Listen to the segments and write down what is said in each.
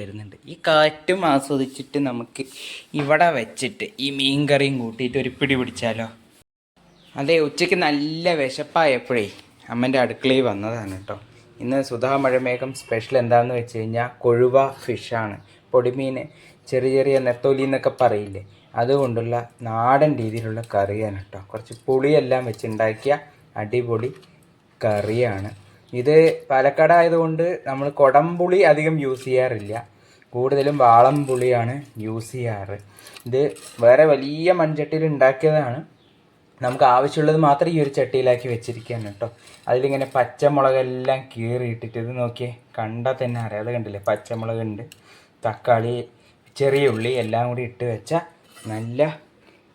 വരുന്നുണ്ട്. ഈ കാറ്റും ആസ്വദിച്ചിട്ട് നമുക്ക് ഇവിടെ വെച്ചിട്ട് ഈ മീൻ കറിയും കൂട്ടിയിട്ട് ഒരു പിടി പിടിച്ചാലോ? അതെ ഉച്ചയ്ക്ക് നല്ല വിശപ്പായപ്പോഴേ അമ്മന്റെ അടുക്കളയിൽ വന്നതാണ് കേട്ടോ. ഇന്ന് സുധാ മഴമേഘം സ്പെഷ്യൽ എന്താണെന്ന് വെച്ച് കഴിഞ്ഞാൽ കൊഴുവ ഫിഷാണ് പൊടിമീൻ ചെറിയ ചെറിയ നെത്തോലി എന്നൊക്കെ പറയില്ലേ? അതുകൊണ്ടുള്ള നാടൻ രീതിയിലുള്ള കറിയാണ് കേട്ടോ. കുറച്ച് പുളിയെല്ലാം വെച്ചുണ്ടാക്കിയ അടിപൊളി കറിയാണ്. ഇത് പാലക്കാട് ആയതുകൊണ്ട് നമ്മൾ കൊടംപുളി അധികം യൂസ് ചെയ്യാറില്ല. കൂടുതലും വാളം പുളിയാണ് യൂസ് ചെയ്യാറ്. ഇത് വേറെ വലിയ മൺചട്ടിയിൽ ഉണ്ടാക്കിയതാണ്. നമുക്ക് ആവശ്യമുള്ളത് മാത്രം ഈ ഒരു ചട്ടിയിലാക്കി വെച്ചിരിക്കുകയാണ് കേട്ടോ. അതിലിങ്ങനെ പച്ചമുളകെല്ലാം കീറിയിട്ടിട്ട് ഇത് നോക്കിയേ കണ്ടാൽ തന്നെ അറിയാം. അത് കണ്ടില്ലേ? പച്ചമുളകുണ്ട് തക്കാളി ചെറിയ ഉള്ളി എല്ലാം കൂടി ഇട്ട് വെച്ച നല്ല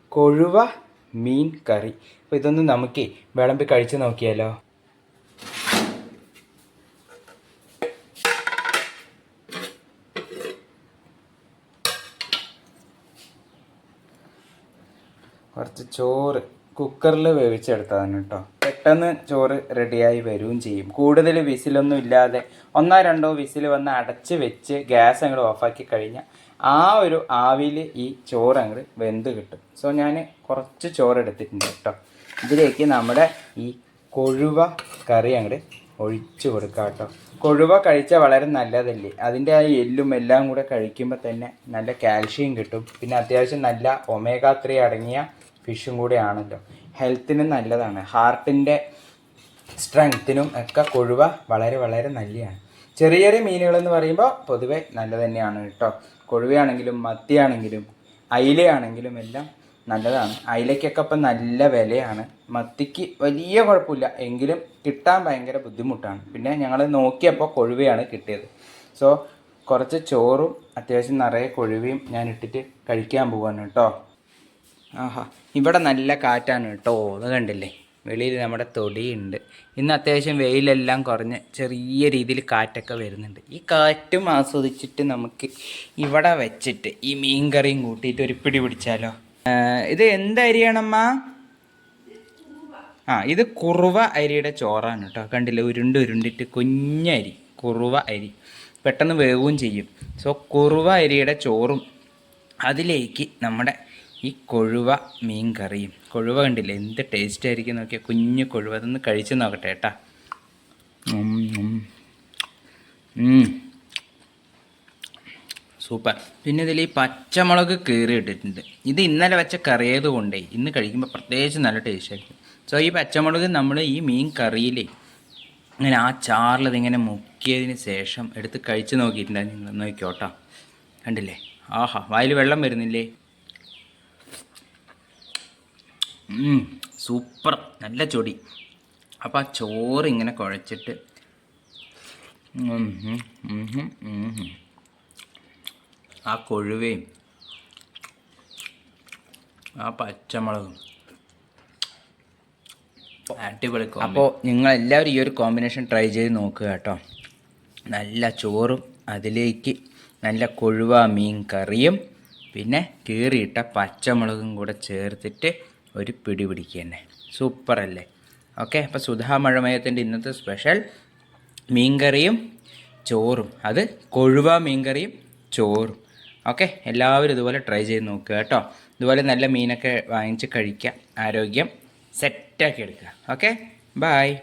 കൊഴുവ മീൻ കറി. അപ്പോൾ ഇതൊന്ന് നമുക്ക് വിളമ്പി കഴിച്ച് നോക്കിയാലോ? കുറച്ച് ചോറ് കുക്കറിൽ വേവിച്ചെടുത്തതാണ് കേട്ടോ പെട്ടെന്ന് ചോറ് റെഡിയായി വരികയും ചെയ്യും. കൂടുതൽ വിസിലൊന്നും ഇല്ലാതെ ഒന്നോ രണ്ടോ വിസിൽ വന്ന് അടച്ച് വെച്ച് ഗ്യാസ് അങ്ങോട്ട് ഓഫാക്കി കഴിഞ്ഞാൽ ആ ഒരു ആവിയിൽ ഈ ചോറ് അങ്ങോട്ട് വെന്ത് കിട്ടും. സോ ഞാൻ കുറച്ച് ചോറ് എടുത്തിട്ടുണ്ട് കേട്ടോ ഇതിലേക്ക് നമ്മുടെ ഈ കൊഴുവ കറി അങ്ങോട്ട് ഒഴിച്ചു കൊടുക്കാം കേട്ടോ കൊഴുവ കഴിച്ചാൽ വളരെ നല്ലതല്ലേ? അതിന്റെ ആ എല്ലും എല്ലാം കൂടെ കഴിക്കുമ്പോൾ തന്നെ നല്ല കാൽഷ്യം കിട്ടും. പിന്നെ അത്യാവശ്യം നല്ല ഒമേഗ ത്രീ അടങ്ങിയ ഫിഷും കൂടെ ഹെൽത്തിന് ഹെൽത്തിനും നല്ലതാണ്. ഹാർട്ടിന്റെ സ്ട്രെങ്ത്തിനും ഒക്കെ കൊഴുവ വളരെ വളരെ നല്ലതാണ് ചെറിയ ചെറിയ മീനുകളെന്ന് പറയുമ്പോൾ പൊതുവെ നല്ല തന്നെയാണ് കേട്ടോ. കൊഴുവയാണെങ്കിലും മത്തിയാണെങ്കിലും അയിലയാണെങ്കിലും എല്ലാം നല്ലതാണ്. അയിലയ്ക്കൊക്കെ ഇപ്പം നല്ല വിലയാണ്. മത്തിക്ക് വലിയ കുഴപ്പമില്ല. എങ്കിലും കിട്ടാൻ ഭയങ്കര ബുദ്ധിമുട്ടാണ്. പിന്നെ ഞങ്ങൾ നോക്കിയപ്പോൾ കൊഴുവയാണ് കിട്ടിയത്. സോ കുറച്ച് ചോറും അത്യാവശ്യം നിറയെ കൊഴുവയും ഞാൻ ഇട്ടിട്ട് കഴിക്കാൻ പോവാണ് കേട്ടോ. ആഹാ. ഇവിടെ നല്ല കാറ്റാണ് കേട്ടോ. അത് കണ്ടില്ലേ? വെളിയിൽ നമ്മുടെ തൊടിയുണ്ട്. ഇന്ന് അത്യാവശ്യം വെയിലെല്ലാം കുറഞ്ഞ് ചെറിയ രീതിയിൽ കാറ്റൊക്കെ വരുന്നുണ്ട്. ഈ കാറ്റും ആസ്വദിച്ചിട്ട് നമുക്ക് ഇവിടെ വെച്ചിട്ട് ഈ മീൻ കറിയും കൂട്ടിയിട്ട് ഒരു പിടി പിടിച്ചാലോ? ഇത് എന്ത് അരിയാണമ്മ? ആ ഇത് കുറുവ അരിയുടെ ചോറാണ് കേട്ടോ. കണ്ടില്ലേ? ഉരുണ്ട് ഉരുണ്ടിട്ട് കുഞ്ഞരി കുറുവ അരി. പെട്ടെന്ന് വേവുകയും ചെയ്യും. സോ കുറുവ അരിയുടെ ചോറും അതിലേക്ക് നമ്മുടെ ഈ കൊഴുവ മീൻ കറിയും കൊഴുവ കണ്ടില്ലേ? എന്ത് ടേസ്റ്റ് ആയിരിക്കും നോക്കിയാൽ കുഞ്ഞു കൊഴുവ. അതൊന്ന് കഴിച്ച് നോക്കട്ടെ ഏട്ടാ. സൂപ്പർ. പിന്നെ ഇതിൽ ഈ പച്ചമുളക് കീറി ഇട്ടിട്ടുണ്ട്. ഇത് ഇന്നലെ വെച്ച കറിയത് കൊണ്ടേ ഇന്ന് കഴിക്കുമ്പോൾ പ്രത്യേകിച്ച് നല്ല ടേസ്റ്റ് ആയിരിക്കും. സോ ഈ പച്ചമുളക് നമ്മൾ ഈ മീൻ കറിയിൽ ഇങ്ങനെ ആ ചാറിൽ ഇതിങ്ങനെ മുക്കിയതിന് ശേഷം എടുത്ത് കഴിച്ച് നോക്കിയിട്ടുണ്ടായിരുന്നു. നിങ്ങൾ നോക്കിയോട്ടോ കണ്ടില്ലേ? ആഹാ വായിൽ വെള്ളം വരുന്നില്ലേ? സൂപ്പർ. നല്ല ചൊടി. അപ്പോൾ ആ ചോറ് ഇങ്ങനെ കുഴച്ചിട്ട്. ആ കൊഴുവയും ആ പച്ചമുളകും അടിപൊളി അപ്പോൾ നിങ്ങൾ എല്ലാവരും ഈ ഒരു കോമ്പിനേഷൻ ട്രൈ ചെയ്ത് നോക്കുക കേട്ടോ. നല്ല ചോറും അതിലേക്ക് നല്ല കൊഴുവ മീൻ കറിയും പിന്നെ കീറിയിട്ട പച്ചമുളകും കൂടെ ചേർത്തിട്ട് ഒരു പിടി പിടിക്കുക തന്നെ. സൂപ്പർ അല്ലേ? ഓക്കെ അപ്പോൾ സുധാ മഴമയത്തിന്റെ ഇന്നത്തെ സ്പെഷ്യൽ മീൻകറിയും ചോറും. അത് കൊഴുവ മീൻകറിയും ചോറും. ഓക്കെ എല്ലാവരും ഇതുപോലെ ട്രൈ ചെയ്ത് നോക്കുക കേട്ടോ. ഇതുപോലെ നല്ല മീനൊക്കെ വാങ്ങിച്ച് കഴിക്കുക. ആരോഗ്യം സെറ്റാക്കി എടുക്കുക. Okay bye